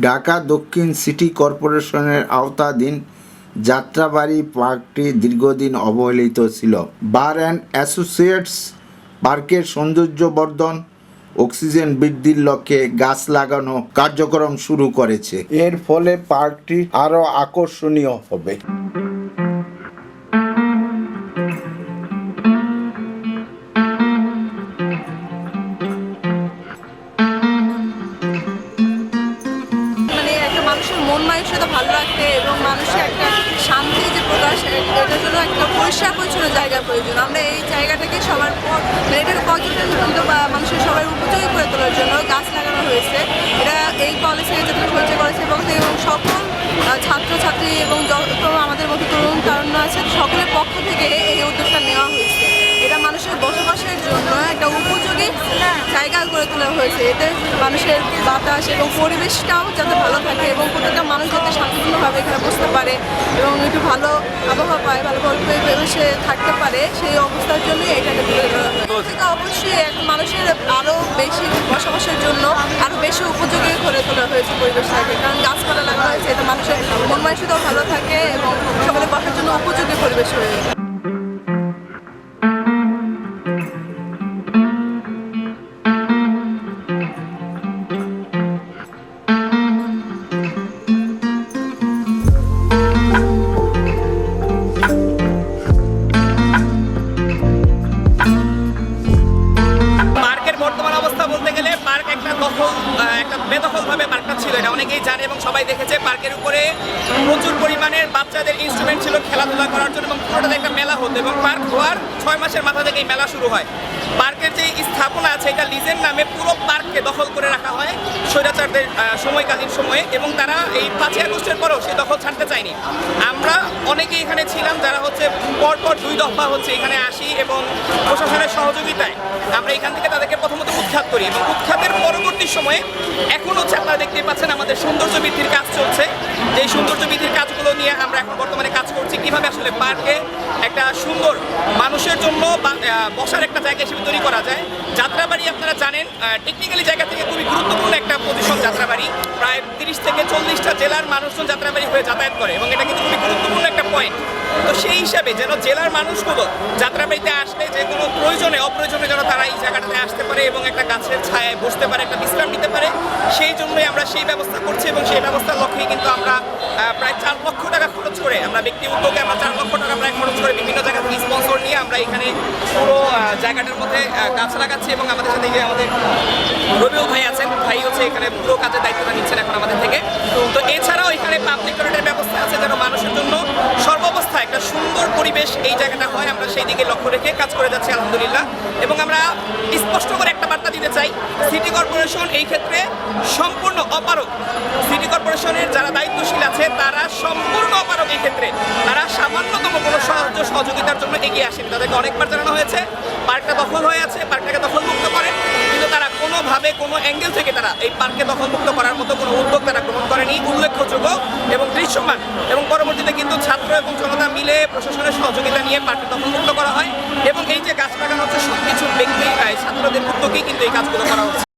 ঢাকা দক্ষিণ সিটি কর্পোরেশনের আওতাধীন যাত্রাবাড়ি পার্কটি দীর্ঘদিন অবহেলিত ছিল। বার অ্যান্ড অ্যাসোসিয়েটস পার্কের সৌন্দর্য বর্ধন অক্সিজেন বৃদ্ধির লক্ষ্যে গাছ লাগানো কার্যক্রম শুরু করেছে। এর ফলে পার্কটি আরও আকর্ষণীয় হবে। মানসিকতা ভালো রাখতে এবং মানুষের একটা শান্তি যে প্রকাশ, এটার জন্য একটা পরিষ্কার পরিচ্ছন্ন জায়গা প্রয়োজন। আমরা এই জায়গাটাকে সবার পর মানে কিন্তু বা মানুষের সবার উপযোগী করে তোলার জন্য গাছ লাগানো হয়েছে। এটা এই কলেজে যাতে পরিচয় করেছে এবং এবং সকল ছাত্রছাত্রী এবং যত আমাদের মতো তরুণ তারুণ্য আছে, সকলের পক্ষ থেকে এই উদ্যোগটা নেওয়া হয়েছে। এটা মানুষের বসবাসের জন্য একটা উপযোগী জায়গা করে তোলা হয়েছে। এতে মানুষের বাতাস এবং পরিবেশটাও যাতে ভালো থাকে এবং প্রত্যেকটা মানুষ যাতে শান্তিপূর্ণভাবে এখানে বসতে পারে এবং একটু ভালো আবহাওয়া পায়, ভালো পরিবেশে থাকতে পারে, সেই অবস্থার জন্য এটাকে তুলে ধরা। অবশ্যই এখন মানুষের আরও বেশি বসবাসের জন্য আরও বেশি উপযোগী করে তোলা হয়েছে পরিবেশটাকে। কারণ গাছপালা লাগানো হয়েছে, এতে মানুষের মন মানসিকতাও ভালো থাকে এবং সকলে বসার জন্য উপযোগী পরিবেশ হয়ে সবাই দেখেছে, পার্কের উপরে প্রচুর পরিমাণের বাচ্চাদের ইনস্ট্রুমেন্ট ছিল খেলাধুলা করার জন্য এবং পুরোটাতে একটা মেলা হতো এবং পার্ক হওয়ার ছয় মাসের মাথা থেকে এই মেলা শুরু হয়। পার্কের যে স্থাপনা আছে, এটা লিজের নামে পুরো পার্ককে দখল করে রাখা হয় স্বৈরাচারদের সময়কালীন সময়ে এবং তারা এই পাঁচই আগস্টের পরেও সে দখল ছাড়তে চায়নি। আমরা অনেকেই এখানে ছিলাম যারা হচ্ছে পরপর দুই দফা হচ্ছে এখানে আসি এবং প্রশাসনের সহযোগিতায় আমরা এখান থেকে উৎখাত করি এবং উৎখাতের পরবর্তী সময়ে এখন হচ্ছে আপনারা দেখতেই পাচ্ছেন আমাদের সৌন্দর্য বৃদ্ধির কাজ চলছে। যে সৌন্দর্য বৃদ্ধির কাজগুলো নিয়ে আমরা এখন বর্তমানে কাজ করছি, কীভাবে আসলে পার্কে একটা সুন্দর মানুষের জন্য বসার একটা জায়গা হিসেবে তৈরি করা যায়। যাত্রাবাড়ি আপনারা জানেন টেকনিক্যালি জায়গা থেকে খুবই গুরুত্বপূর্ণ একটা পজিশন যাত্রাবাড়ি। প্রায় তিরিশ থেকে চল্লিশটা জেলার মানুষজন যাত্রাবাড়ি হয়ে যাতায়াত করে এবং এটা কিন্তু খুবই গুরুত্বপূর্ণ একটা পয়েন্ট তো সেই হিসাবে যেন জেলার মানুষগুলো যাত্রাবাড়িতে আসলে যে কোনো প্রয়োজনে, অপ্রয়োজনে যেন তারা এই জায়গাটাতে আসতে পারে এবং একটা গাছের ছায়ায় বসতে পারে, একটা বিশ্রাম নিতে পারে, সেই জন্যই আমরা সেই ব্যবস্থা করছি এবং সেই ব্যবস্থার লক্ষ্যেই কিন্তু আমরা প্রায় চার লক্ষ টাকা খরচ করে আমরা ব্যক্তি উদ্যোগে আমরা চার লক্ষ টাকা প্রায় খরচ করে বিভিন্ন জায়গা থেকে স্পন্সর নিয়ে আমরা এখানে পুরো জায়গাটার মধ্যে গাছ লাগাচ্ছি এবং আমাদের সাথে এই যে আমাদের রবিউল ভাই আছেন। ভাই হচ্ছে এখানে পুরো কাজের দায়িত্বটা নিচ্ছেন এখন আমাদের থেকে। তো এছাড়াও এখানে পাবলিক টয়লেটের ব্যবস্থা আছে যেন মানুষের জন্য সর্বাবস্থায় একটা সুন্দর পরিবেশ এই জায়গাটা হয়। আমরা সেই দিকে লক্ষ্য রেখে কাজ করে যাচ্ছি, আলহামদুলিল্লাহ। এবং আমরা স্পষ্ট করে একটা বার্তা দিতে চাই সিটি কর্পোরেশন এই ক্ষেত্রে সম্পূর্ণ অপারক সিটি কর্পোরেশনের যারা দায়িত্বশীল আছে, তারা সম্পূর্ণ অপারক এই ক্ষেত্রে। সহযোগিতার জন্য এগিয়ে আসেনি। তাদেরকে অনেকবার জানানো হয়েছে, পার্কটা দখল হয়ে আছে, পার্কটাকে দখলমুক্ত করেন কিন্তু তারা কোনোভাবে কোনো অ্যাঙ্গেল থেকে তারা এই পার্ককে দখলমুক্ত করার মতো কোনো উদ্যোগ তারা গ্রহণ করেনি। উল্লেখযোগ্য এবং দৃশ্যমান এবং পরবর্তীতে কিন্তু ছাত্র এবং জনতা মিলে প্রশাসনের সহযোগিতা নিয়ে পার্কটা দখলমুক্ত করা হয় এবং এই যে গাছ লাগানো হচ্ছে সব কিছু ব্যক্তি ছাত্রদের উদ্যোগেই কিন্তু এই কাজগুলো করা হচ্ছে।